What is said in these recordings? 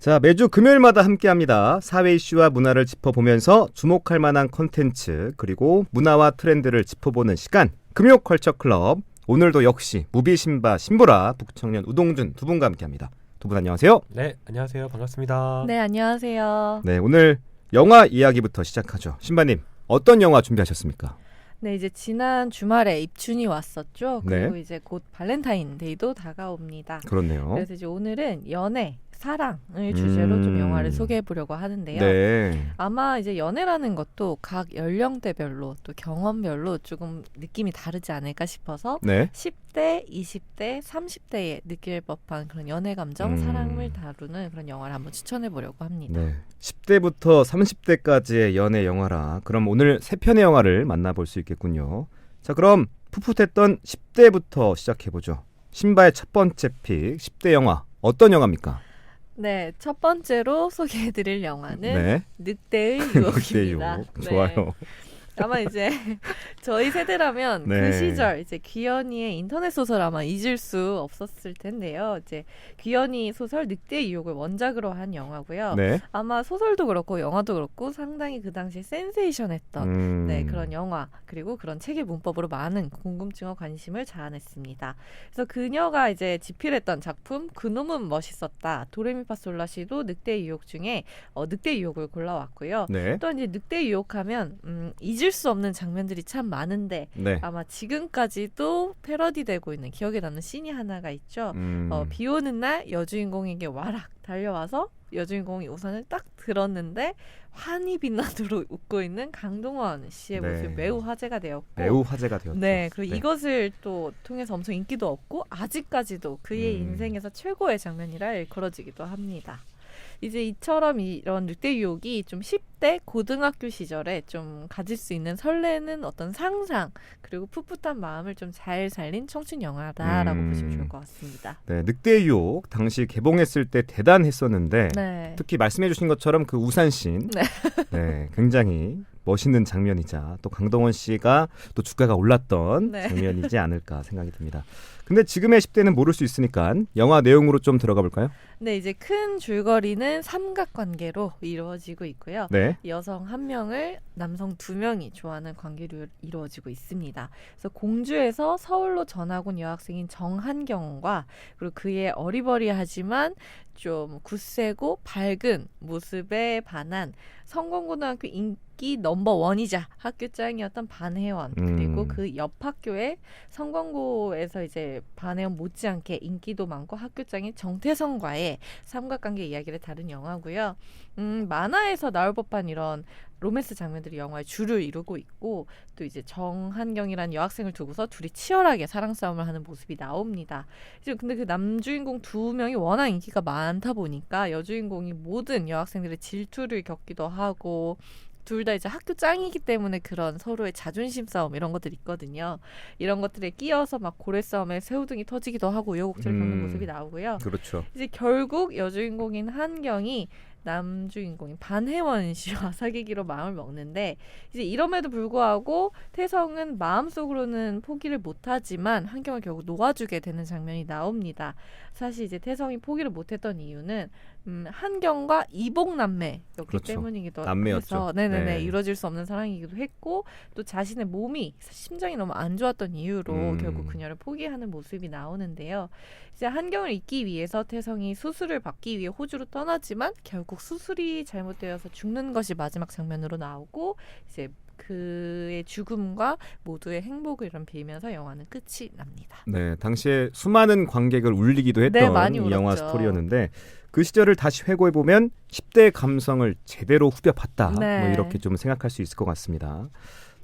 자, 매주 금요일마다 함께 합니다. 사회 이슈와 문화를 짚어보면서 주목할 만한 컨텐츠 그리고 문화와 트렌드를 짚어보는 시간 금요 컬처 클럽. 오늘도 역시 무비 신바 신보라 북청년 우동준 두 분과 함께 합니다. 두 분 안녕하세요. 네, 안녕하세요. 반갑습니다. 네, 안녕하세요. 네, 오늘 영화 이야기부터 시작하죠. 신바님 어떤 영화 준비하셨습니까? 네, 이제 지난 주말에 입춘이 왔었죠. 네. 그리고 이제 곧 발렌타인데이도 다가옵니다. 그렇네요. 그래서 이제 오늘은 연애, 사랑을 주제로 좀 음. 영화를 소개해 보려고 하는데요. 네. 아마 이제 연애라는 것도 각 연령대별로 또 경험별로 조금 느낌이 다르지 않을까 싶어서 네. 10대, 20대, 30대에 느낄 법한 그런 연애 감정, 음. 사랑을 다루는 그런 영화를 한번 추천해 보려고 합니다. 네. 10대부터 30대까지의 연애 영화라. 그럼 오늘 세 편의 영화를 만나볼 수 있겠군요. 자, 그럼 풋풋했던 10대부터 시작해 보죠. 신바의 첫 번째 픽 10대 영화 어떤 영화입니까? 네, 첫 번째로 소개해드릴 영화는 네. 늑대의. 유혹입니다. 네. 좋아요. 아마 이제 저희 세대라면 네. 그 시절 이제 귀현이의 인터넷 소설 아마 잊을 수 없었을 텐데요. 이제 귀현이 소설 늑대의 유혹을 원작으로 한 영화고요. 네. 아마 소설도 그렇고 영화도 그렇고 상당히 그 당시에 센세이션했던 음. 네, 그런 영화 그리고 그런 책의 문법으로 많은 궁금증과 관심을 자아냈습니다. 그래서 그녀가 이제 집필했던 작품 그놈은 멋있었다. 도레미파솔라시도 늑대의 유혹 중에 어, 늑대의 유혹을 골라왔고요. 네. 또 이제 늑대 유혹하면 음, 잊을 수 없는 장면들이 참 많은데 네. 아마 지금까지도 패러디되고 있는 기억에 남는 씬이 하나가 있죠. 음. 어, 비 오는 날 여주인공에게 와락 달려와서 여주인공이 우산을 딱 들었는데 환히 빛나도록 웃고 있는 강동원 씨의 네. 모습이 매우 화제가 되었고 매우 화제가 되었죠. 네, 그리고 이것을 또 통해서 엄청 인기도 얻고 아직까지도 그의 음. 인생에서 최고의 장면이라 일컬어지기도 합니다. 이제 이처럼 이런 늑대 유혹이 좀 10대 고등학교 시절에 좀 가질 수 있는 설레는 어떤 상상 그리고 풋풋한 마음을 좀 잘 살린 청춘 영화다라고 음. 보시면 좋을 것 같습니다. 네, 늑대의 유혹 당시 개봉했을 때 대단했었는데 네. 특히 말씀해 주신 것처럼 그 우산 씬 네. 네, 굉장히 멋있는 장면이자 또 강동원 씨가 또 주가가 올랐던 네. 장면이지 않을까 생각이 듭니다. 근데 지금의 10대는 모를 수 있으니까 영화 내용으로 좀 들어가 볼까요? 네, 이제 큰 줄거리는 삼각관계로 이루어지고 있고요. 네. 여성 한 명을 남성 두 명이 좋아하는 관계로 이루어지고 있습니다. 그래서 공주에서 서울로 전학 온 여학생인 정한경과 그리고 그의 어리버리하지만 좀 굳세고 밝은 모습에 반한 성공고등학교 인기 넘버 원이자 학교장이었던 반혜원 그리고 음. 그옆 학교에 성광고에서 이제 반혜원 못지않게 인기도 많고 학교장인 정태성과의 삼각관계 이야기를 다룬 영화고요. 음, 만화에서 나올 법한 이런 로맨스 장면들이 영화의 주를 이루고 있고 또 이제 정한경이라는 여학생을 두고서 둘이 치열하게 사랑 싸움을 하는 모습이 나옵니다. 이제 근데 그 남주인공 두 명이 워낙 인기가 많다 보니까 여주인공이 모든 여학생들의 질투를 겪기도 하고 둘 다 이제 학교 짱이기 때문에 그런 서로의 자존심 싸움 이런 것들이 있거든요. 이런 것들에 끼어서 막 고래 싸움에 새우등이 터지기도 하고 우여곡절 겪는 음. 모습이 나오고요. 그렇죠. 이제 결국 여주인공인 한경이 남주인공인 반혜원 씨와 사귀기로 마음을 먹는데 이제 이럼에도 불구하고 태성은 마음속으로는 포기를 못하지만 한경을 결국 놓아주게 되는 장면이 나옵니다. 사실 이제 태성이 포기를 못했던 이유는 음, 한경과 이복남매였기 그렇죠. 때문이기도 남매였죠. 해서 네네네 네. 이루어질 수 없는 사랑이기도 했고 또 자신의 몸이 심장이 너무 안 좋았던 이유로 음. 결국 그녀를 포기하는 모습이 나오는데요. 이제 한경을 잊기 위해서 태성이 수술을 받기 위해 호주로 떠나지만 결국 수술이 잘못되어서 죽는 것이 마지막 장면으로 나오고 이제 그의 죽음과 모두의 행복을 이런 빌면서 영화는 끝이 납니다. 네, 당시에 수많은 관객을 울리기도 했던 네, 많이 이 영화. 스토리였는데 그 시절을 다시 회고해 보면 10대의 감성을 제대로 후벼봤다. 네. 뭐 이렇게 좀 생각할 수 있을 것 같습니다.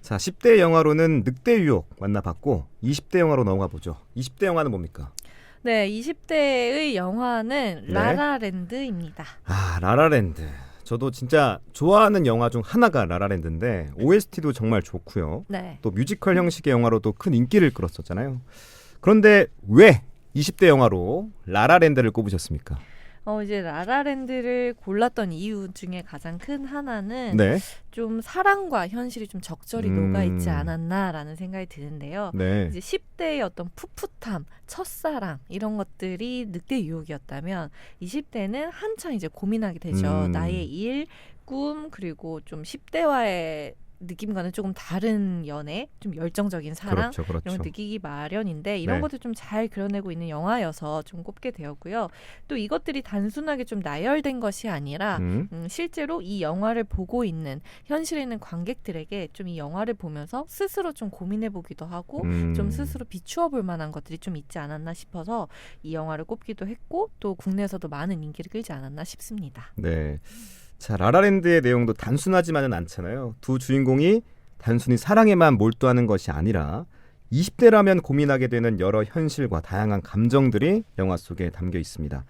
자, 10대 영화로는 늑대 유혹 만나봤고 20대 영화로 넘어가 보죠. 20대 영화는 뭡니까? 네, 20대의 영화는 네. 라라랜드입니다. 아, 라라랜드. 저도 진짜 좋아하는 영화 중 하나가 라라랜드인데 OST도 정말 좋고요. 네. 또 뮤지컬 형식의 영화로도 큰 인기를 끌었었잖아요. 그런데 왜 20대 영화로 라라랜드를 꼽으셨습니까? 어, 이제 라라랜드를 골랐던 이유 중에 가장 큰 하나는 네. 좀 사랑과 현실이 좀 적절히 음. 녹아 있지 않았나라는 생각이 드는데요. 네. 이제 10대의 어떤 풋풋함, 첫사랑 이런 것들이 늑대 유혹이었다면 20대는 한창 이제 고민하게 되죠. 음. 나의 일, 꿈 그리고 좀 10대와의 느낌과는 조금 다른 연애, 좀 열정적인 사랑 그렇죠. 그렇죠. 이런 걸 느끼기 마련인데 이런 네. 것들 좀잘 그려내고 있는 영화여서 좀 꼽게 되었고요. 또 이것들이 단순하게 좀 나열된 것이 아니라 음. 음, 실제로 이 영화를 보고 있는 현실에 있는 관객들에게 좀 이 영화를 보면서 스스로 좀 고민해 보기도 하고 음. 좀 스스로 비추어 볼 만한 것들이 좀 있지 않았나 싶어서 이 영화를 꼽기도 했고 또 국내에서도 많은 인기를 끌지 않았나 싶습니다. 네. 자, 라라랜드의 내용도 단순하지만은 않잖아요. 두 주인공이 단순히 사랑에만 몰두하는 것이 아니라 20대라면 고민하게 되는 여러 현실과 다양한 감정들이 영화 속에 담겨 있습니다.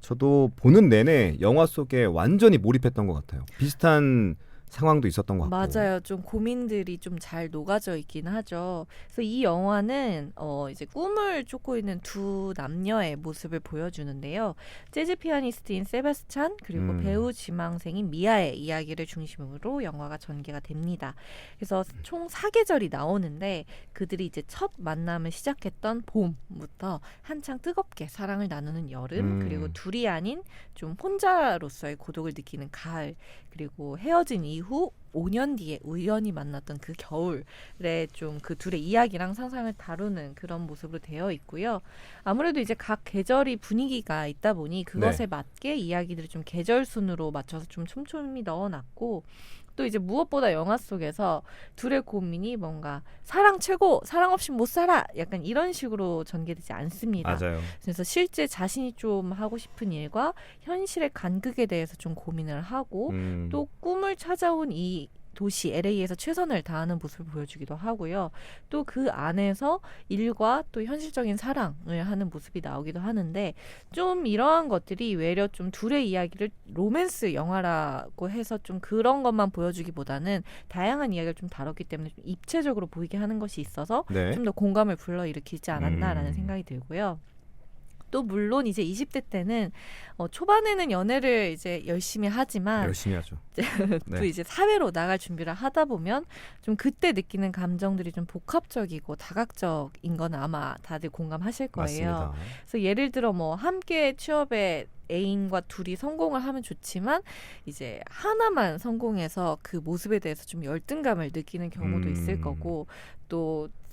저도 보는 내내 영화 속에 완전히 몰입했던 것 같아요. 비슷한 상황도 있었던 것 같고. 맞아요. 좀 고민들이 좀 잘 녹아져 있긴 하죠. 그래서 이 영화는 어 이제 꿈을 쫓고 있는 두 남녀의 모습을 보여주는데요. 재즈 피아니스트인 세바스찬 그리고 음. 배우 지망생인 미아의 이야기를 중심으로 영화가 전개가 됩니다. 그래서 총 4계절이 나오는데 그들이 이제 첫 만남을 시작했던 봄부터 한창 뜨겁게 사랑을 나누는 여름 음. 그리고 둘이 아닌 좀 혼자로서의 고독을 느끼는 가을 그리고 헤어진 이후 who 5년 뒤에 우연히 만났던 그 겨울에 좀 그 둘의 이야기랑 상상을 다루는 그런 모습으로 되어 있고요. 아무래도 이제 각 계절이 분위기가 있다 보니 그것에 맞게 이야기들을 좀 계절 순으로 맞춰서 좀 촘촘히 넣어놨고 또 이제 무엇보다 영화 속에서 둘의 고민이 뭔가 사랑 최고, 사랑 없이 못 살아 약간 이런 식으로 전개되지 않습니다. 맞아요. 그래서 실제 자신이 좀 하고 싶은 일과 현실의 간극에 대해서 좀 고민을 하고 음. 또 꿈을 찾아온 이 도시 LA에서 최선을 다하는 모습을 보여주기도 하고요. 또 그 안에서 일과 또 현실적인 사랑을 하는 모습이 나오기도 하는데 좀 이러한 것들이 외려 좀 둘의 이야기를 로맨스 영화라고 해서 좀 그런 것만 보여주기보다는 다양한 이야기를 좀 다뤘기 때문에 좀 입체적으로 보이게 하는 것이 있어서 네. 좀더 공감을 불러일으키지 않았나라는 음. 생각이 들고요. 또 물론 이제 20대 때는 어, 초반에는 연애를 이제 열심히 하지만 열심히 하죠. 또 네. 이제 사회로 나갈 준비를 하다 보면 좀 그때 느끼는 감정들이 좀 복합적이고 다각적인 건 아마 다들 공감하실 거예요. 맞습니다. 그래서 예를 들어 뭐 함께 취업에 애인과 둘이 성공을 하면 좋지만 이제 하나만 성공해서 그 모습에 대해서 좀 열등감을 느끼는 경우도 음. 있을 거고 또 서-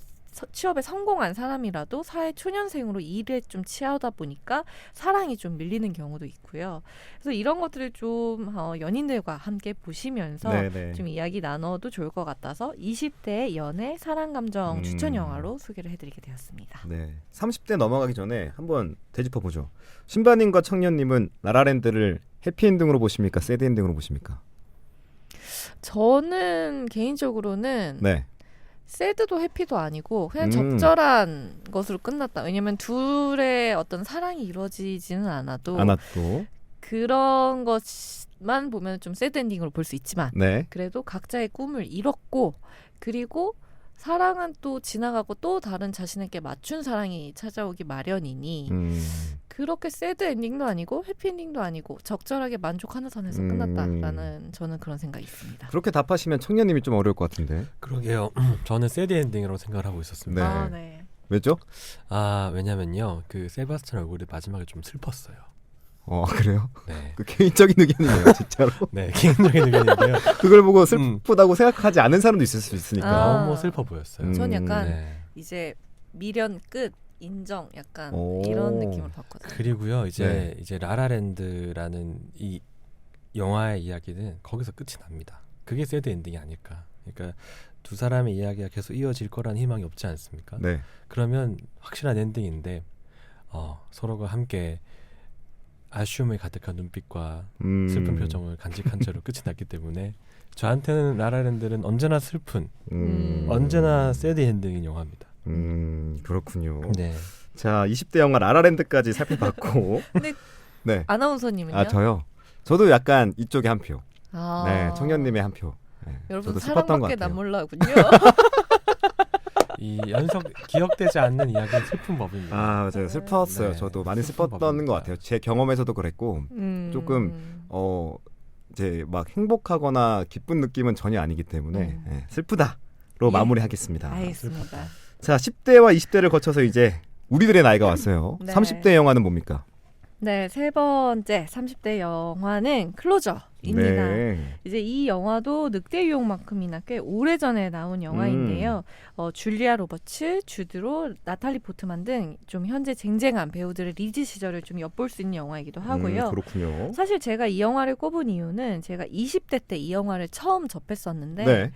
취업에 성공한 사람이라도 사회 초년생으로 일에 좀 취하다 보니까 사랑이 좀 밀리는 경우도 있고요. 그래서 이런 것들을 좀 어, 연인들과 함께 보시면서 네, 네. 좀 이야기 나눠도 좋을 것 같아서 20대 연애 사랑 감정 음. 추천 영화로 소개를 해드리게 되었습니다. 네. 30대 넘어가기 전에 한번 되짚어 보죠. 신바님과 청년님은 라라랜드를 해피엔딩으로 보십니까? 새드엔딩으로 보십니까? 저는 개인적으로는 네. 새드도 해피도 아니고 그냥 음. 적절한 것으로 끝났다. 왜냐면 둘의 어떤 사랑이 이루어지지는 않아도 아나또. 그런 것만 보면 좀 새드 엔딩으로 볼 수 있지만 네. 그래도 각자의 꿈을 이뤘고 그리고 사랑은 또 지나가고 또 다른 자신에게 맞춘 사랑이 찾아오기 마련이니 음. 그렇게 새드 엔딩도 아니고 해피 엔딩도 아니고 적절하게 만족하는 선에서 음. 끝났다라는 저는 그런 생각이 있습니다. 그렇게 답하시면 청년님이 좀 어려울 것 같은데. 그러게요. 저는 새드 엔딩이라고 생각을 하고 있었습니다. 네. 아, 네. 왜죠? 아 왜냐면요, 그 세바스찬 얼굴이 마지막에 좀 슬펐어요. 어, 그래요? 네, 그 개인적인 의견이네요, 진짜로. 네 개인적인 의견인데요. 그걸 보고 음. 슬프다고 생각하지 않은 사람도 있을 수 있으니까. 아. 너무 슬퍼 보였어요. 음. 전 약간 네. 이제 미련 끝 인정 약간 오. 이런 느낌을 받거든요. 그리고요, 이제 네. 이제 라라랜드라는 이 영화의 이야기는 거기서 끝이 납니다. 그게 새드 엔딩이 아닐까. 그러니까 두 사람의 이야기가 계속 이어질 거라는 희망이 없지 않습니까? 네. 그러면 확실한 엔딩인데 어, 서로가 함께 아쉬움에 가득한 눈빛과 음. 슬픈 표정을 간직한 채로 끝이 났기 때문에 저한테는 라라랜드는 언제나 슬픈 음. 언제나 새드 엔딩인 영화입니다. 음, 그렇군요. 네. 자, 20대 영화 라라랜드까지 살펴봤고. 네. 아나운서님은요? 아, 저요. 저도 약간 이쪽에 한 표. 아. 네, 청년님의 한 표. 네, 여러분 사랑밖에 같아요. 난 몰라군요. 이 연속 기억되지 않는 이야기는 슬픈 법입니다. 아 맞아요 슬펐어요. 네, 저도 많이 슬펐던 법입니다. 것 같아요. 제 경험에서도 그랬고 음. 조금 어 이제 막 행복하거나 기쁜 느낌은 전혀 아니기 때문에 음. 예, 슬프다로 예. 마무리하겠습니다. 알겠습니다. 자 10대와 20대를 거쳐서 이제 우리들의 나이가 왔어요. 네. 30대 영화는 뭡니까? 네, 세 번째 30대 영화는 클로저 입니다. 네. 이제 이 영화도 늑대 유혹만큼이나 꽤 오래전에 나온 영화인데요. 음. 어, 줄리아 로버츠, 주드로, 나탈리 포트만 등 좀 현재 쟁쟁한 배우들의 리즈 시절을 좀 엿볼 수 있는 영화이기도 하고요. 음, 그렇군요. 사실 제가 이 영화를 꼽은 이유는 제가 20대 때 이 영화를 처음 접했었는데 네.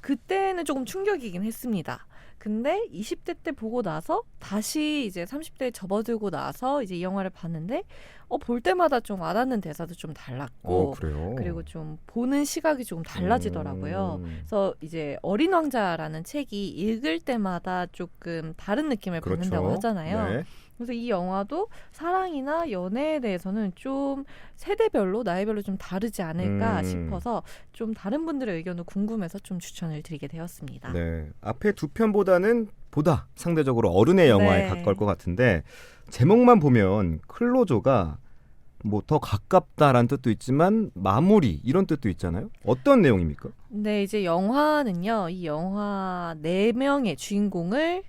그때는 조금 충격이긴 했습니다. 근데 20대 때 보고 나서 다시 이제 30대에 접어들고 나서 이제 이 영화를 봤는데 어 볼 때마다 좀 와닿는 대사도 좀 달랐고 어 그래요. 그리고 좀 보는 시각이 조금 달라지더라고요. 음, 그래서 이제 어린 왕자라는 책이 읽을 때마다 조금 다른 느낌을 받는다고 그렇죠. 하잖아요. 네. 그래서 이 영화도 사랑이나 연애에 대해서는 좀 세대별로 나이별로 좀 다르지 않을까 음. 싶어서 좀 다른 분들의 의견도 궁금해서 좀 추천을 드리게 되었습니다. 네. 앞에 두 편보다는 보다 상대적으로 어른의 영화에 네. 가까울 것 같은데 제목만 보면 클로저가 뭐더 가깝다라는 뜻도 있지만 마무리 이런 뜻도 있잖아요. 어떤 내용입니까? 네, 이제 영화는요. 이 영화 네 명의 주인공을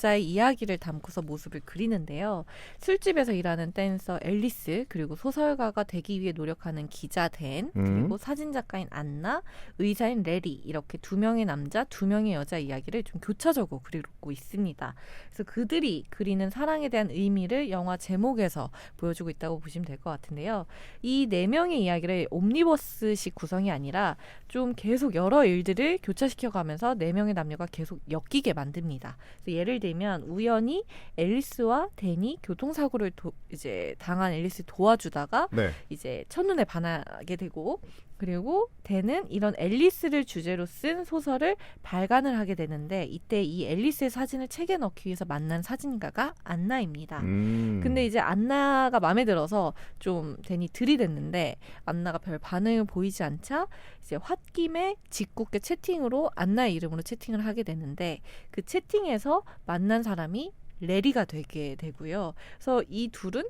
각자의 이야기를 담고서 모습을 그리는데요. 술집에서 일하는 댄서 앨리스, 그리고 소설가가 되기 위해 노력하는 기자 댄, 음. 그리고 사진 작가인 안나, 의사인 레리 이렇게 두 명의 남자, 두 명의 여자 이야기를 좀 교차적으로 그리고 있습니다. 그래서 그들이 그리는 사랑에 대한 의미를 영화 제목에서 보여주고 있다고 보시면 될 것 같은데요. 이 네 명의 이야기를 옴니버스식 구성이 아니라 좀 계속 여러 일들을 교차시켜가면서 네 명의 남녀가 계속 엮이게 만듭니다. 그래서 예를 들면 우연히 앨리스와 댄이 교통사고를 도- 이제 당한 앨리스 도와주다가 네. 이제 첫눈에 반하게 되고 그리고 댄은 이런 앨리스를 주제로 쓴 소설을 발간을 하게 되는데 이때 이 앨리스의 사진을 책에 넣기 위해서 만난 사진가가 안나입니다. 음. 근데 이제 안나가 마음에 들어서 좀 댄이 들이댔는데 안나가 별 반응을 보이지 않자 이제 홧김에 짓궂게 채팅으로 안나의 이름으로 채팅을 하게 되는데 그 채팅에서 만난 사람이 레리가 되게 되고요. 그래서 이 둘은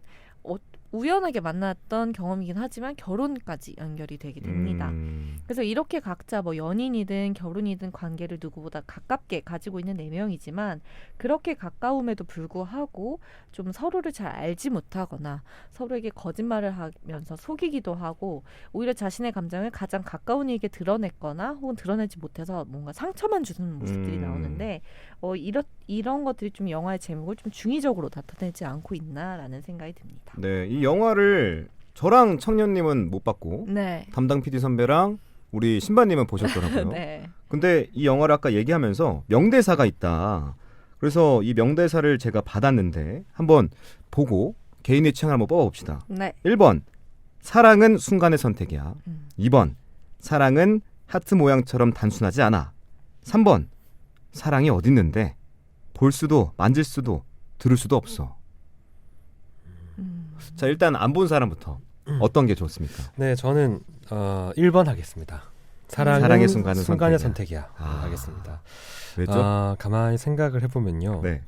어, 우연하게 만났던 경험이긴 하지만 결혼까지 연결이 되게 됩니다. 음. 그래서 이렇게 각자 뭐 연인이든 결혼이든 관계를 누구보다 가깝게 가지고 있는 네 명이지만 그렇게 가까움에도 불구하고 좀 서로를 잘 알지 못하거나 서로에게 거짓말을 하면서 속이기도 하고 오히려 자신의 감정을 가장 가까운 이에게 드러냈거나 혹은 드러내지 못해서 뭔가 상처만 주는 모습들이 음. 나오는데 어 이런 이런 것들이 좀 영화의 제목을 좀 중의적으로 나타내지 않고 있나라는 생각이 듭니다. 네. 이 영화를 저랑 청년님은 못 봤고 네. 담당 PD 선배랑 우리 신바님은 보셨더라고요. 네. 근데 이 영화를 아까 얘기하면서 명대사가 있다. 그래서 이 명대사를 제가 받았는데 한번 보고 개인의 취향을 한번 뽑아봅시다. 네. 1번 사랑은 순간의 선택이야. 음. 2번 사랑은 하트 모양처럼 단순하지 않아. 3번 사랑이 어딨는데 볼 수도 만질 수도 들을 수도 없어. 음. 자 일단 안 본 사람부터 어떤 게 좋습니까? 네, 저는 어, 1번 하겠습니다. 사랑은 사랑의 순간은 순간의 선택이야. 아. 하겠습니다. 왜죠? 아, 가만히 생각을 해보면요. 네.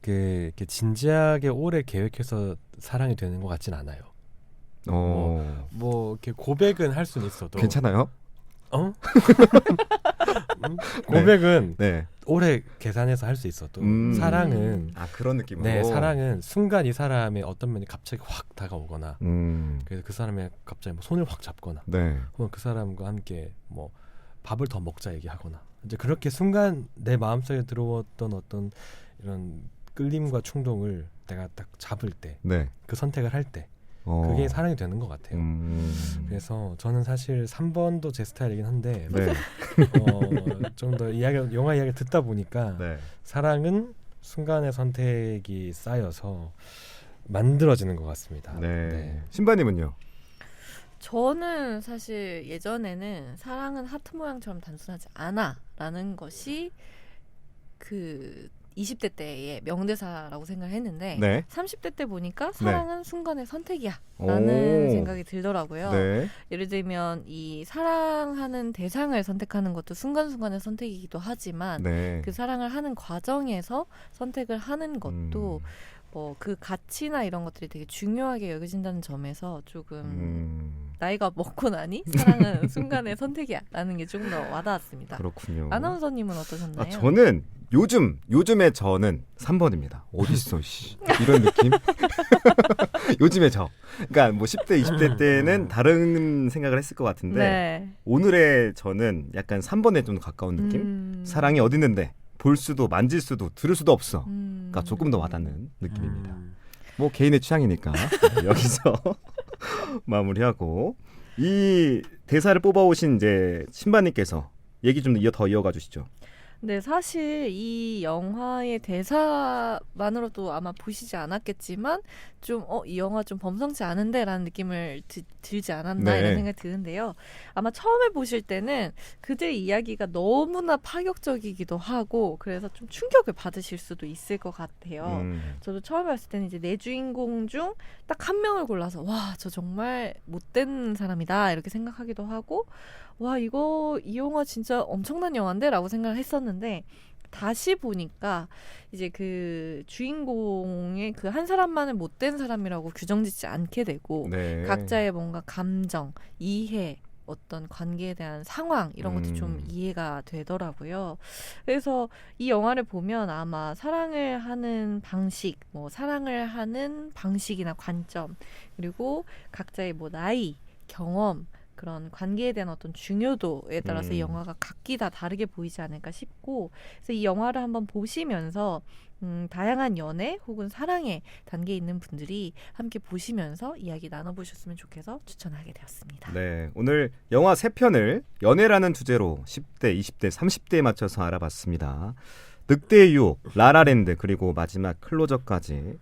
그 진지하게 오래 계획해서 사랑이 되는 것 같진 않아요. 어뭐 이렇게 고백은 할 수는 있어도 괜찮아요? 어? 음? 고백은 네. 오래 계산해서 할 수 있어 도 음. 사랑은 아 그런 느낌으로. 네 사랑은 순간 이 사람의 어떤 면이 갑자기 확 다가오거나 음. 그래서 그 사람의 갑자기 뭐 손을 확 잡거나 네. 혹은 그 사람과 함께 뭐 밥을 더 먹자 얘기하거나 이제 그렇게 순간 내 마음속에 들어왔던 어떤 이런 끌림과 충동을 내가 딱 잡을 때그 네. 선택을 할 때 어. 그게 사랑이 되는 것 같아요. 음. 그래서 저는 사실 3번도 제 스타일이긴 한데 네. 어, 좀 더 이야기 영화 이야기 듣다 보니까 네. 사랑은 순간의 선택이 쌓여서 만들어지는 것 같습니다. 네. 신바님은요? 저는 사실 예전에는 사랑은 하트 모양처럼 단순하지 않아라는 것이 그 20대 때의 명대사라고 생각했는데 네. 30대 때 보니까 사랑은 순간의 선택이야 라는 오. 생각이 들더라고요. 네. 예를 들면 이 사랑하는 대상을 선택하는 것도 순간순간의 선택이기도 하지만 네. 그 사랑을 하는 과정에서 선택을 하는 것도 음. 뭐 그 가치나 이런 것들이 되게 중요하게 여겨진다는 점에서 조금 음, 나이가 먹고 나니 사랑은 순간의 선택이야라는 게 조금 더 와닿았습니다. 그렇군요. 아나운서님은 어떠셨나요? 아, 저는 요즘 요즘의 저는 3번입니다. 어딨어 씨. 이런 느낌? 요즘의 저. 그러니까 뭐 10대 20대 때는 다른 생각을 했을 것 같은데 네. 오늘의 저는 약간 3번에 좀 가까운 느낌? 음. 사랑이 어디 있는데 볼 수도 만질 수도 들을 수도 없어. 음. 그러니까 조금 더 와닿는 느낌입니다. 음. 뭐 개인의 취향이니까 여기서 마무리하고 이 대사를 뽑아오신 이제 신바님께서 얘기 좀 이어 더 이어가 주시죠. 네, 사실 이 영화의 대사만으로도 아마 보시지 않았겠지만 좀 어, 이 영화 좀 범상치 않은데라는 느낌을 드- 들지 않았나 네. 이런 생각이 드는데요. 아마 처음에 보실 때는 그들의 이야기가 너무나 파격적이기도 하고 그래서 좀 충격을 받으실 수도 있을 것 같아요. 음, 저도 처음에 봤을 때는 이제 내 주인공 중 딱 한 명을 골라서 와 저 정말 못된 사람이다 이렇게 생각하기도 하고 와 이거 이 영화 진짜 엄청난 영화인데라고 생각을 했었는데 다시 보니까 이제 그 주인공의 그 한 사람만을 못된 사람이라고 규정짓지 않게 되고 네. 각자의 뭔가 감정, 이해, 어떤 관계에 대한 상황 이런 것도 좀 음. 이해가 되더라고요. 그래서 이 영화를 보면 아마 사랑을 하는 방식, 뭐 사랑을 하는 방식이나 관점, 그리고 각자의 뭐 나이, 경험 그런 관계에 대한 어떤 중요도에 따라서 이 음. 영화가 각기 다 다르게 보이지 않을까 싶고 그래서 이 영화를 한번 보시면서 음, 다양한 연애 혹은 사랑의 단계에 있는 분들이 함께 보시면서 이야기 나눠보셨으면 좋겠어 추천하게 되었습니다. 네, 오늘 영화 세 편을 연애라는 주제로 10대, 20대, 30대에 맞춰서 알아봤습니다. 늑대의 유혹, 라라랜드 그리고 마지막 클로저까지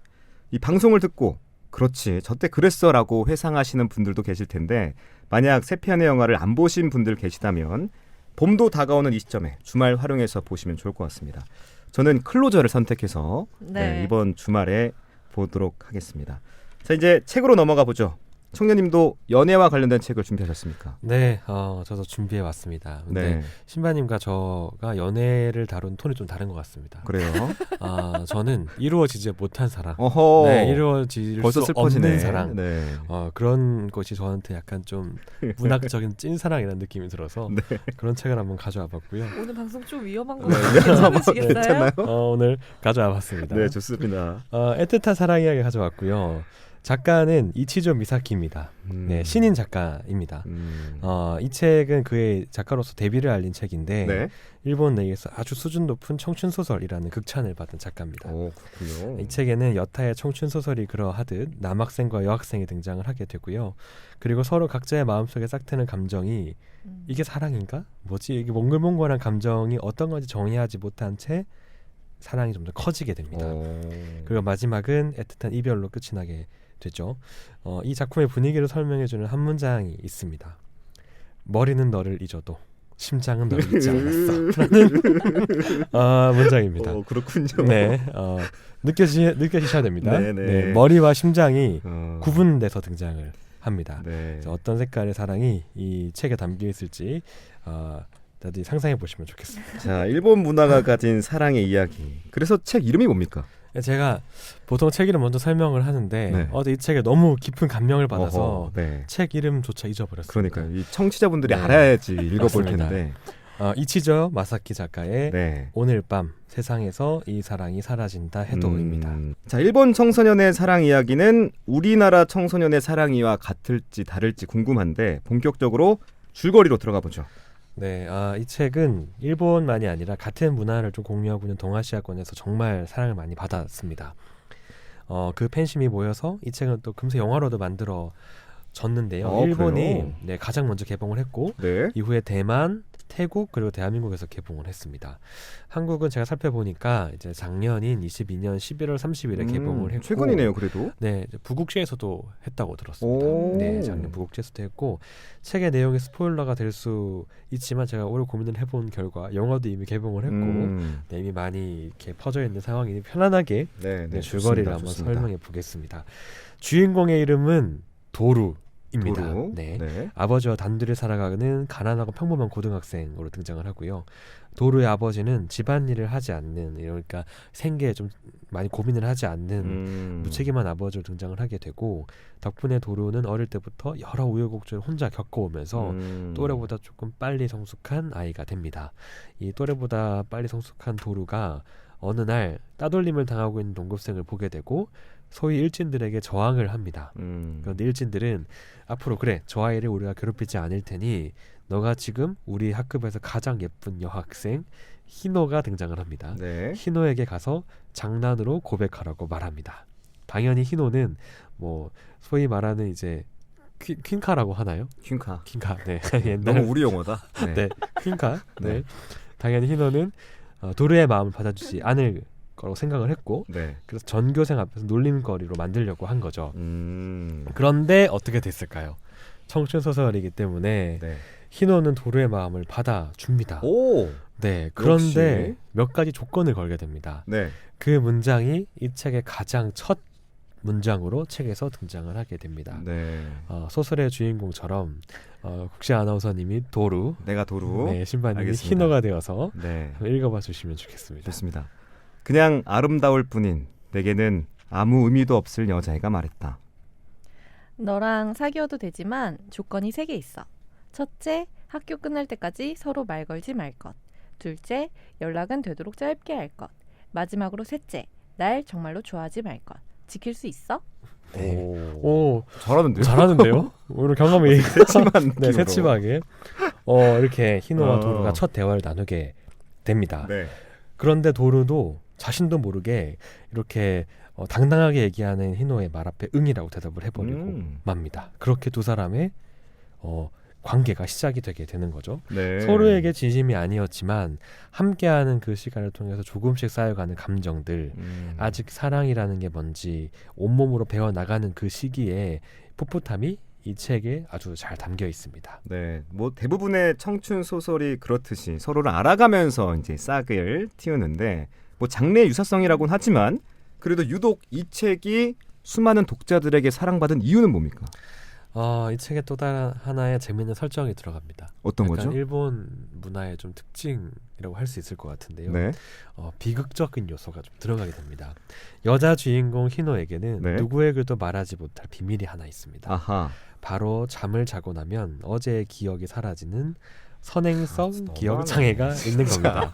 이 방송을 듣고 그렇지 저 때 그랬어라고 회상하시는 분들도 계실 텐데 만약 세 편의 영화를 안 보신 분들 계시다면 봄도 다가오는 이 시점에 주말 활용해서 보시면 좋을 것 같습니다. 저는 클로저를 선택해서 네, 네. 이번 주말에 보도록 하겠습니다. 자 이제 책으로 넘어가 보죠. 청년님도 연애와 관련된 책을 준비하셨습니까? 네, 어, 저도 준비해 왔습니다. 근데 네, 신바님과 저가 연애를 다룬 톤이 좀 다른 것 같습니다. 그래요. 아, 저는 이루어지지 못한 사랑, 어허. 네, 이루어질 벌써 수 슬퍼지네. 없는 사랑, 네. 어, 그런 것이 저한테 약간 좀 문학적인 찐 사랑이라는 느낌이 들어서 네. 그런 책을 한번 가져와 봤고요. 오늘 방송 좀 위험한 거 네, 괜찮으시겠어요? 괜찮나요? 어, 오늘 가져와 봤습니다. 네, 좋습니다. 어, 애틋한 사랑 이야기 가져왔고요. 작가는 이치조 미사키입니다. 음. 네, 신인 작가입니다. 음. 어, 이 책은 그의 작가로서 데뷔를 알린 책인데 네. 일본 내에서 아주 수준 높은 청춘 소설이라는 극찬을 받은 작가입니다. 오, 그렇군요. 이 책에는 여타의 청춘 소설이 그러하듯 남학생과 여학생이 등장을 하게 되고요. 그리고 서로 각자의 마음속에 싹트는 감정이 음. 이게 사랑인가? 뭐지? 이게 몽글몽글한 감정이 어떤 건지 정의하지 못한 채 사랑이 좀 더 커지게 됩니다. 오. 그리고 마지막은 애틋한 이별로 끝이 나게 되죠. 어, 이 작품의 분위기를 설명해주는 한 문장이 있습니다. 머리는 너를 잊어도 심장은 너를 잊지 않았어. 어, 문장입니다. 어, 그렇군요. 네, 어, 느껴지 느껴지셔야 됩니다. 네, 네. 네, 머리와 심장이 어. 구분돼서 등장을 합니다. 네. 어떤 색깔의 사랑이 이 책에 담겨 있을지 어, 다들 상상해 보시면 좋겠습니다. 자, 일본 문화가 가진 사랑의 이야기. 그래서 책 이름이 뭡니까? 제가 보통 책 이름 먼저 설명을 하는데 네. 어제 이 책에 너무 깊은 감명을 받아서 어허, 네. 책 이름조차 잊어버렸어요. 그러니까요. 이 청취자분들이 네. 알아야지 읽어볼 맞습니다. 텐데. 어, 이치저 마사키 작가의 네. 오늘 밤 세상에서 이 사랑이 사라진다 해도입니다. 음, 자, 일본 청소년의 사랑 이야기는 우리나라 청소년의 사랑이와 같을지 다를지 궁금한데 본격적으로 줄거리로 들어가 보죠. 네, 아, 이 책은 일본만이 아니라 같은 문화를 좀 공유하고 있는 동아시아권에서 정말 사랑을 많이 받았습니다. 어, 그 팬심이 모여서 이 책은 또 금세 영화로도 만들어 졌는데요. 어, 일본이 그래요? 네, 가장 먼저 개봉을 했고 네. 이후에 대만, 태국 그리고 대한민국에서 개봉을 했습니다. 한국은 제가 살펴보니까 이제 작년인 22년 11월 30일에 음, 개봉을 했고 최근이네요, 그래도. 네, 부국시에서도 했다고 들었습니다. 오. 네, 작년 부국제에서도 했고 책의 내용이 스포일러가 될 수 있지만 제가 오래 고민을 해본 결과 영화도 이미 개봉을 했고 음. 네, 이미 많이 이렇게 퍼져 있는 상황이니 편안하게 네, 네, 네, 줄거리를 좋습니다, 한번 좋습니다. 설명해 보겠습니다. 주인공의 이름은 도루 입니다. 네. 네. 아버지와 단둘이 살아가는 가난하고 평범한 고등학생으로 등장을 하고요. 도루의 아버지는 집안일을 하지 않는 그러니까 생계에 좀 많이 고민을 하지 않는 음. 무책임한 아버지로 등장을 하게 되고 덕분에 도루는 어릴 때부터 여러 우여곡절을 혼자 겪어오면서 음. 또래보다 조금 빨리 성숙한 아이가 됩니다. 이 또래보다 빨리 성숙한 도루가 어느 날 따돌림을 당하고 있는 동급생을 보게 되고 소위 일진들에게 저항을 합니다. 음. 그런데 일진들은 앞으로 그래 저 아이를 우리가 괴롭히지 않을 테니 너가 지금 우리 학급에서 가장 예쁜 여학생 희노가 등장을 합니다. 네. 희노에게 가서 장난으로 고백하라고 말합니다. 당연히 희노는 뭐 소위 말하는 이제 퀸, 퀸카라고 하나요? 퀸카. 퀸카. 네. 옛날 너무 우리 용어다. 네. 네. 퀸카. 네. 네. 당연히 희노는 어, 도르의 마음을 받아주지 않을 거라고 생각을 했고 네. 그래서 전교생 앞에서 놀림거리로 만들려고 한 거죠. 음. 그런데 어떻게 됐을까요? 청춘 소설이기 때문에 네. 희노는 도르의 마음을 받아 줍니다. 오. 네. 그런데 역시. 몇 가지 조건을 걸게 됩니다. 네. 그 문장이 이 책의 가장 첫 문장으로 책에서 등장을 하게 됩니다. 네. 어, 소설의 주인공처럼 어, 국시 아나운서님이 도루, 내가 도루. 네, 알겠습니다. 희노가 되어서 네. 읽어봐 주시면 좋겠습니다. 좋습니다. 그냥 아름다울 뿐인 내게는 아무 의미도 없을 여자애가 말했다. 너랑 사귀어도 되지만 조건이 세 개 있어. 첫째, 학교 끝날 때까지 서로 말 걸지 말 것. 둘째, 연락은 되도록 짧게 할 것. 마지막으로 셋째, 날 정말로 좋아하지 말 것. 지킬 수 있어? 네. 오. 오, 잘하는데요? 잘하는데요? 오늘 경험이 새침한 네. 새침하게 어, 이렇게 희노와 어. 도루가 첫 대화를 나누게 됩니다. 네. 그런데 도루도 자신도 모르게 이렇게 어, 당당하게 얘기하는 희노의 말 앞에 응이라고 대답을 해버리고 음. 맙니다. 그렇게 두 사람의 어, 관계가 시작이 되게 되는 거죠. 네. 서로에게 진심이 아니었지만 함께하는 그 시간을 통해서 조금씩 쌓여가는 감정들, 음. 아직 사랑이라는 게 뭔지 온몸으로 배워 나가는 그 시기에 풋풋함이 이 책에 아주 잘 담겨 있습니다. 네, 뭐 대부분의 청춘 소설이 그렇듯이 서로를 알아가면서 이제 싹을 틔우는데 뭐 장르 유사성이라고는 하지만 그래도 유독 이 책이 수많은 독자들에게 사랑받은 이유는 뭡니까? 어, 이 책에 또 다른 하나의 재미있는 설정이 들어갑니다. 어떤 거죠? 일본 문화의 좀 특징이라고 할 수 있을 것 같은데요. 네, 어, 비극적인 요소가 좀 들어가게 됩니다. 여자 주인공 희노에게는 네. 누구에게도 말하지 못할 비밀이 하나 있습니다. 아하, 바로 잠을 자고 나면 어제의 기억이 사라지는 선행성 아, 기억. 장애가 있는 겁니다.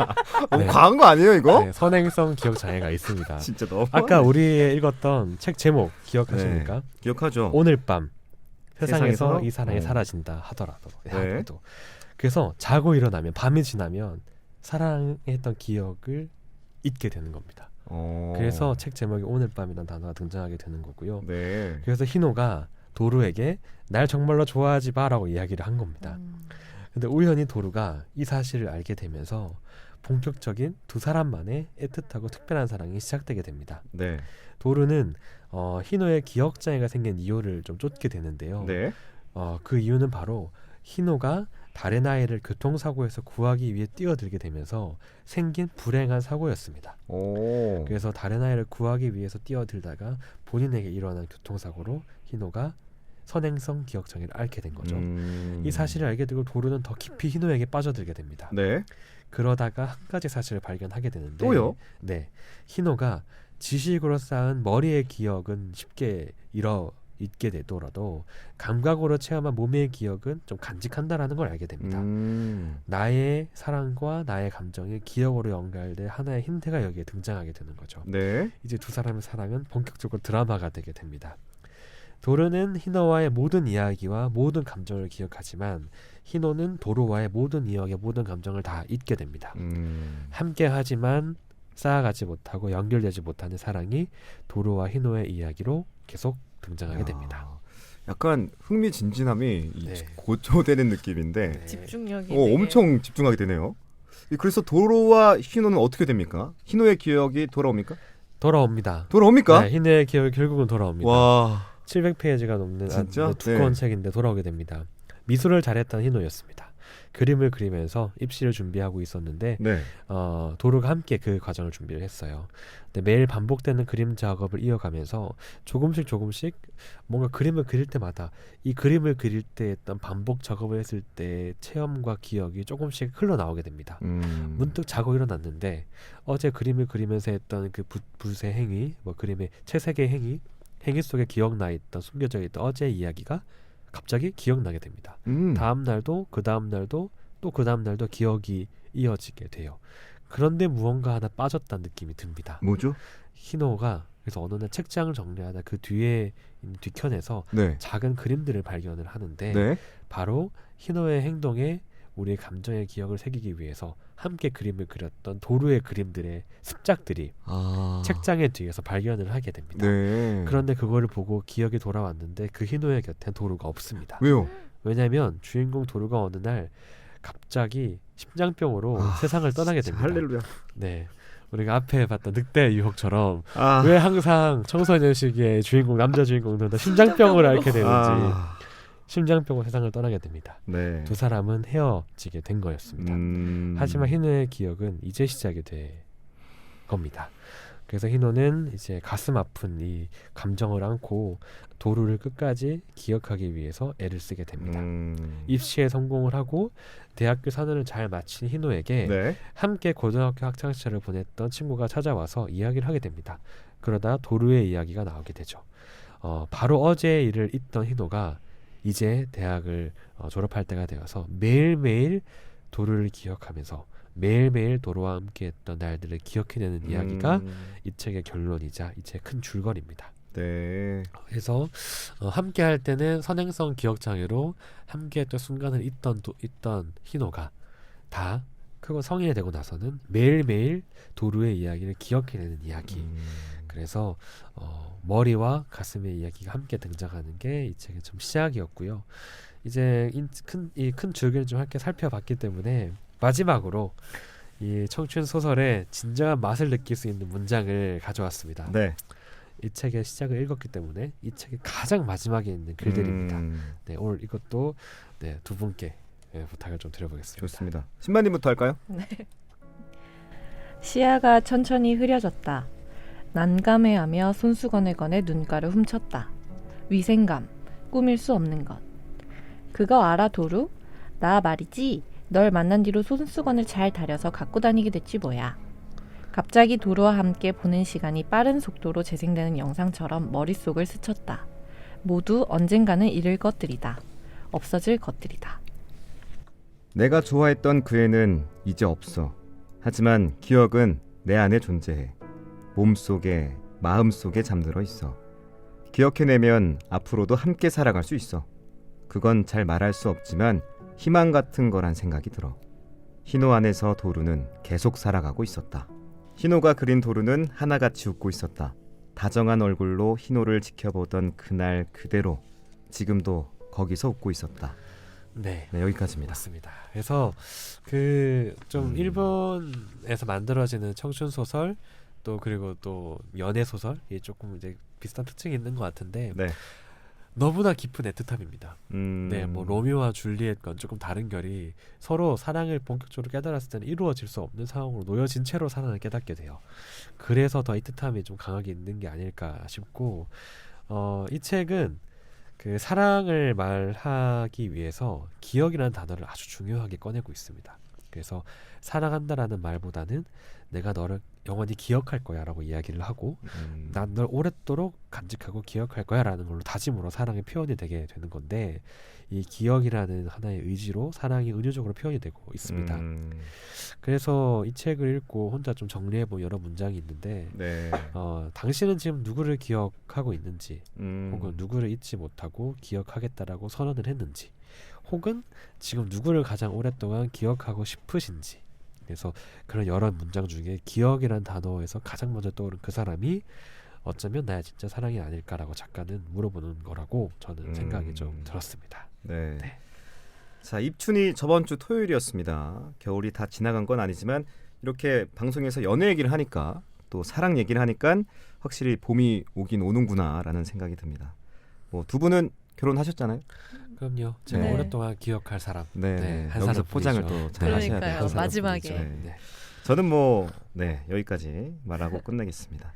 너무 네. 과한 거 아니에요 이거? 네, 선행성 기억 장애가 있습니다. 진짜 너무 아까 우리 읽었던 책 제목 기억하십니까? 기억하죠? 오늘 밤 세상에서, 세상에서? 이 사랑이 어. 사라진다 하더라도 네. 하더라도. 그래서 자고 일어나면 밤이 지나면 사랑했던 기억을 잊게 되는 겁니다. 어. 그래서 책 제목에 오늘 밤이라는 단어가 등장하게 되는 거고요. 네, 그래서 희노가 도루에게 날 정말로 좋아하지 마라고 이야기를 한 겁니다. 음. 근데 우연히 도루가 이 사실을 알게 되면서 본격적인 두 사람만의 애틋하고 특별한 사랑이 시작되게 됩니다. 네, 도루는 어, 희노의 기억 장애가 생긴 이유를 좀 쫓게 되는데요. 네, 어, 그 이유는 바로 희노가 다른 아이를 교통사고에서 구하기 위해 뛰어들게 되면서 생긴 불행한 사고였습니다. 오, 그래서 다른 아이를 구하기 위해서 뛰어들다가 본인에게 일어난 교통사고로 희노가 선행성 기억 장애를 앓게 된 거죠. 음. 이 사실을 알게 되고 도루는 더 깊이 희노에게 빠져들게 됩니다. 네, 그러다가 한 가지 사실을 발견하게 되는데 또요? 네. 희노가 지식으로 쌓은 머리의 기억은 쉽게 잃어 잊게 되더라도 감각으로 체험한 몸의 기억은 좀 간직한다라는 걸 알게 됩니다. 음. 나의 사랑과 나의 감정이 기억으로 연결될 하나의 힌트가 여기에 등장하게 되는 거죠. 네, 이제 두 사람의 사랑은 본격적으로 드라마가 되게 됩니다. 도르는 희노와의 모든 이야기와 모든 감정을 기억하지만 희노는 도르와의 모든 이야기와 모든 감정을 다 잊게 됩니다. 음. 함께 하지만 쌓아가지 못하고 연결되지 못하는 사랑이 도르와 희노의 이야기로 계속 등장하게 야, 됩니다. 약간 흥미진진함이 이 네. 고조되는 느낌인데 네. 집중력이 어, 엄청 집중하게 되네요. 이- 그래서 도로와 희노는 어떻게 됩니까? 희노의 기억이 돌아옵니까? 돌아옵니다. 돌아옵니까? 네, 희노의 기억이 결국은 돌아옵니다. 와, 700페이지가 넘는? 아, 두꺼운 네. 책인데 돌아오게 됩니다. 미술을 잘했던 희노였습니다. 그림을 그리면서 입시를 준비하고 있었는데 네. 어, 도루가 함께 그 과정을 준비를 했어요. 근데 매일 반복되는 그림 작업을 이어가면서 조금씩 조금씩 뭔가 그림을 그릴 때마다 이 그림을 그릴 때 했던 반복 작업을 했을 때 체험과 기억이 조금씩 흘러나오게 됩니다. 음. 문득 자고 일어났는데 어제 그림을 그리면서 했던 그 붓, 붓의 행위, 뭐 그림의 채색의 행위, 행위 속에 기억나 있던 숨겨져 있던 어제의 이야기가 갑자기 기억나게 됩니다. 음. 다음 날도 그 다음 날도 또 그 다음 날도 기억이 이어지게 돼요. 그런데 무언가 하나 빠졌다는 느낌이 듭니다. 뭐죠? 희노가 그래서 어느 날 책장을 정리하다 그 뒤에 뒤편에서 네. 작은 그림들을 발견을 하는데 네. 바로 희노의 행동에 우리의 감정의 기억을 새기기 위해서 함께 그림을 그렸던 도루의 그림들의 습작들이 아. 책장의 뒤에서 발견을 하게 됩니다. 네. 그런데 그거를 보고 기억이 돌아왔는데 그 희노의 곁엔 도루가 없습니다. 왜요? 왜냐하면 주인공 도루가 어느 날 갑자기 심장병으로 아, 세상을 떠나게 됩니다. 할렐루야. 네. 우리가 앞에 봤던 늑대의 유혹처럼 아. 왜 항상 청소년 시기에 주인공 남자 주인공들은 다 심장병을 앓게 되는지 아. 심장병으로 세상을 떠나게 됩니다. 네. 두 사람은 헤어지게 된 거였습니다. 음. 하지만 희노의 기억은 이제 시작이 될 겁니다. 그래서 희노는 이제 가슴 아픈 이 감정을 안고 도루를 끝까지 기억하기 위해서 애를 쓰게 됩니다. 음. 입시에 성공을 하고 대학교 4년을 잘 마친 희노에게 네. 함께 고등학교 학창 시절을 보냈던 친구가 찾아와서 이야기를 하게 됩니다. 그러다 도루의 이야기가 나오게 되죠. 어, 바로 어제 일을 잊던 희노가 이제 대학을 어, 졸업할 때가 되어서 매일매일 도루를 기억하면서 매일매일 도루와 함께했던 날들을 기억해내는 이야기가 음. 이 책의 결론이자 이 책의 큰 줄거리입니다. 네. 그래서 어, 함께 할 때는 선행성 기억 장애로 함께했던 순간을 잊던 도, 잊던 희노가 다 크고 성인이 되고 나서는 매일매일 도루의 이야기를 기억해내는 이야기. 음. 그래서 어, 머리와 가슴의 이야기가 함께 등장하는 게 이 책의 좀 시작이었고요. 이제 큰이 큰 줄기를 좀 함께 살펴봤기 때문에 마지막으로 이 청춘 소설의 진정한 맛을 느낄 수 있는 문장을 가져왔습니다. 네. 이 책의 시작을 읽었기 때문에 이 책의 가장 마지막에 있는 글들입니다. 음. 네, 오늘 이것도 네, 두 분께 예, 부탁을 좀 드려보겠습니다. 좋습니다. 신마님부터 할까요? 시야가 천천히 흐려졌다. 난감해하며 손수건을 꺼내 눈가를 훔쳤다. 위생감, 꾸밀 수 없는 것. 그거 알아, 도루? 나 말이지. 널 만난 뒤로 손수건을 잘 다려서 갖고 다니게 됐지 뭐야. 갑자기 도루와 함께 보는 시간이 빠른 속도로 재생되는 영상처럼 머릿속을 스쳤다. 모두 언젠가는 잃을 것들이다. 없어질 것들이다. 내가 좋아했던 그 애는 이제 없어. 하지만 기억은 내 안에 존재해. 몸속에, 마음속에 잠들어 있어. 기억해내면 앞으로도 함께 살아갈 수 있어. 그건 잘 말할 수 없지만 희망 같은 거란 생각이 들어. 희노 안에서 도루는 계속 살아가고 있었다. 희노가 그린 도루는 하나같이 웃고 있었다. 다정한 얼굴로 희노를 지켜보던 그날 그대로 지금도 거기서 웃고 있었다. 네, 네, 여기까지입니다. 맞습니다. 그래서 그좀 음. 일본에서 만들어지는 청춘 소설 또 그리고 또 연애 소설 이 조금 이제 비슷한 특징이 있는 것 같은데 네. 너무나 깊은 애틋함입니다. 음... 네, 뭐 로미오와 줄리엣건 조금 다른 결이 서로 사랑을 본격적으로 깨달았을 때는 이루어질 수 없는 상황으로 놓여진 채로 사랑을 깨닫게 돼요. 그래서 더 애틋함이 좀 강하게 있는 게 아닐까 싶고, 어, 이 책은 그 사랑을 말하기 위해서 기억이라는 단어를 아주 중요하게 꺼내고 있습니다. 그래서 사랑한다라는 말보다는 내가 너를 영원히 기억할 거야라고 이야기를 하고 음... 난널 오랫도록 간직하고 기억할 거야라는 걸로 다짐으로 사랑의 표현이 되게 되는 건데 이 기억이라는 하나의 의지로 사랑이 은유적으로 표현이 되고 있습니다. 음... 그래서 이 책을 읽고 혼자 좀 정리해 본 여러 문장이 있는데 네. 어, 당신은 지금 누구를 기억하고 있는지 음... 혹은 누구를 잊지 못하고 기억하겠다라고 선언을 했는지 혹은 지금 누구를 가장 오랫동안 기억하고 싶으신지 그래서 그런 여러 문장 중에 기억이라는 단어에서 가장 먼저 떠오른 그 사람이 어쩌면 나야 진짜 사랑이 아닐까라고 작가는 물어보는 거라고 저는 음. 생각이 좀 들었습니다. 네. 네. 자, 입춘이 저번 주 토요일이었습니다. 겨울이 다 지나간 건 아니지만 이렇게 방송에서 연애 얘기를 하니까 또 사랑 얘기를 하니까 확실히 봄이 오긴 오는구나라는 생각이 듭니다. 뭐 두 분은 결혼하셨잖아요. 그럼요. 제가 네. 오랫동안 기억할 사람. 네. 네, 한 여기서 사람 포장을 뿐이죠. 또 잘 하셔야 그러니까요. 돼요. 한 마지막에. 네. 네. 저는 뭐, 네, 여기까지 말하고 끝내겠습니다.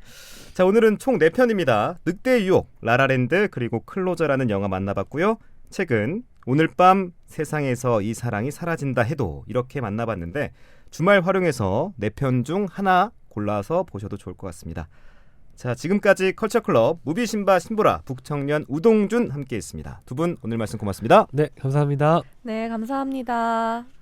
자, 오늘은 총 4편입니다. 늑대의 유혹, 라라랜드, 그리고 클로저라는 영화 만나봤고요. 최근 오늘 밤 세상에서 이 사랑이 사라진다 해도 이렇게 만나봤는데 주말 활용해서 4편 중 하나 골라서 보셔도 좋을 것 같습니다. 자, 지금까지 컬처클럽 무비신바 신보라 북청년 우동준 함께 했습니다. 두 분 오늘 말씀 고맙습니다. 네, 감사합니다. 네, 감사합니다.